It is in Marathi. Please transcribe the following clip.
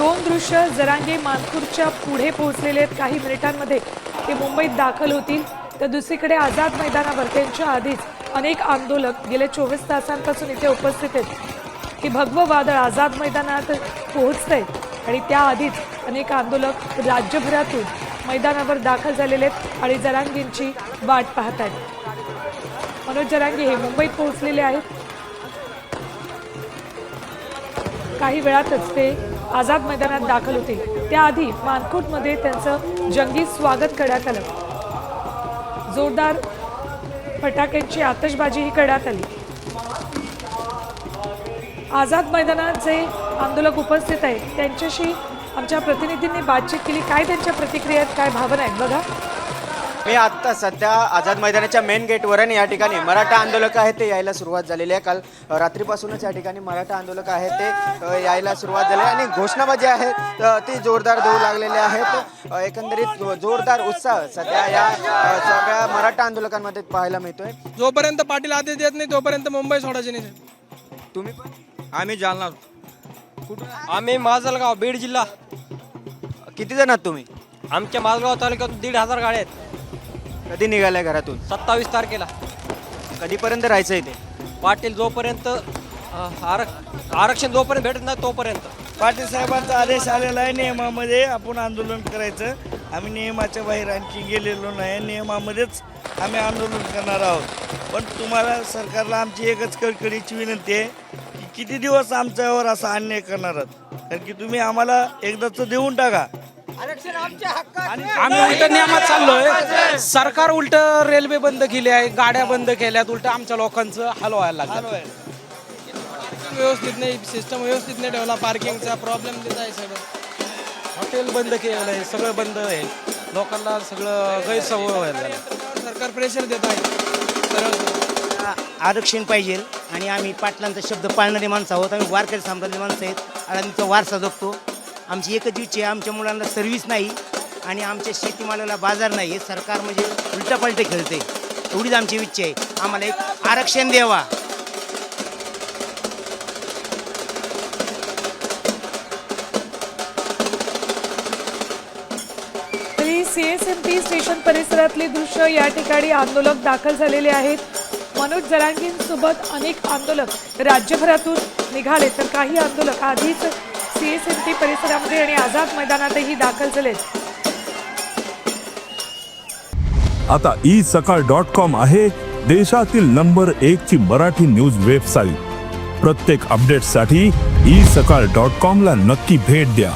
दोन दृश्य जरांगे मानखूरच्या पुढे पोहोचलेले आहेत. काही मिनिटांमध्ये ते मुंबईत दाखल होतील. तर दुसरीकडे आझाद मैदानावर त्यांच्या आधीच अनेक आंदोलक गेल्या चोवीस तासांपासून इथे उपस्थित आहेत. हे भगवं वादळ आझाद मैदानात पोहोचतंय आणि त्याआधीच अनेक आंदोलक राज्यभरातून मैदानावर दाखल झालेले आहेत आणि जरांगींची वाट पाहत आहेत मनोज जरांगी हे मुंबईत पोहोचलेले आहेत. काही वेळातच ते आझाद मैदानात दाखल होते. त्याआधी मानकोटमध्ये त्यांचं जंगी स्वागत करण्यात आलं. जोरदार फटाक्यांची आतषबाजीही करण्यात आली. आझाद मैदानात जे आंदोलक उपस्थित आहेत त्यांच्याशी आमच्या प्रतिनिधींनी बातचीत केली. काय त्यांच्या प्रतिक्रिया आहेत काय भावना आहेत? बघा. मी आत्ता सध्या आझाद मैदानाच्या मेन गेटवर आणि या ठिकाणी मराठा आंदोलक आहेत ते यायला सुरुवात झालेली आहे. काल रात्रीपासूनच या ठिकाणी मराठा आंदोलक आहेत ते यायला सुरुवात झाली आहे. आणि घोषणाबाजी आहे ती जोरदार देऊ लागलेली आहेत अ, एकंदरीत जोरदार उत्साह सध्या या सगळ्या मराठा आंदोलकांमध्ये पाहायला मिळतोय. जोपर्यंत पाटील आदेश देत नाही तोपर्यंत मुंबई सोडायची नाही. तुम्ही पण? आम्ही जालना. कुठून आम्ही माजलगाव बीड जिल्हा. किती जण आहात तुम्ही? आमच्या माजलगाव तालुक्यातून दीड हजार गाड्या आहेत. कधी निघालाय घरातून? सत्तावीस तारखेला. कधीपर्यंत राहायचं इथे पाटील जोपर्यंत अ, आरक आरक्षण जोपर्यंत भेटत नाही तोपर्यंत. पाटील साहेबांचा आदेश आलेला आहे नियमामध्ये आपण आंदोलन करायचं. आम्ही नियमाच्या बाहेर आणखी गेलेलो नाही. नियमामध्येच आम्ही आंदोलन करणार आहोत. पण तुम्हाला सरकारला आमची एकच कळकळीची विनंती आहे की किती दिवस आमच्यावर असा अन्याय करणार आहात? कारण की तुम्ही आम्हाला एकदाच देऊन टाका. आम्ही उलट नियमात चाललोय. सरकार उलट रेल्वे बंद केली आहे गाड्या बंद केल्यात उलट आमच्या लोकांचं हाल व्हायला लागलं. व्यवस्थित नाही सिस्टम व्यवस्थित नाही ठेवला पार्किंगचा प्रॉब्लेम देत आहे सगळं. हॉटेल बंद केलं आहे सगळं बंद आहे. लोकांना सगळं गैरसवय व्हायला सरकार प्रेशर देत आहे. आरक्षण पाहिजे आणि आम्ही पाटलांचा शब्द पाळणारे माणसं आहोत. आम्ही वारकरी संप्रदाय माणसं आहेत. आणि आमचा वारसा जगतो आमची एकच इच्छा आहे आमच्या मुलांना सर्व्हिस नाही आणि आमच्या शेतीमालाला बाजार नाही हे सरकार म्हणजे उलटापालटे खेळते एवढीच आमची इच्छा आहे. आम्हाला एक आरक्षण द्यावा. तरी स्टेशन परिसरातले दृश्य या ठिकाणी आंदोलक दाखल झालेले आहेत. मनोज जरांगींसोबत अनेक आंदोलक राज्यभरातून निघाले तर काही आंदोलक आधीच सीएसएमटी परिसरामध्ये आणि आझाद मैदानातही दाखल झाले आता ई सकाळ डॉट कॉम आहे देशातील नंबर एक ची मराठी न्यूज वेबसाईट. प्रत्येक अपडेटसाठी ई सकाळ डॉट कॉम ला नक्की भेट द्या.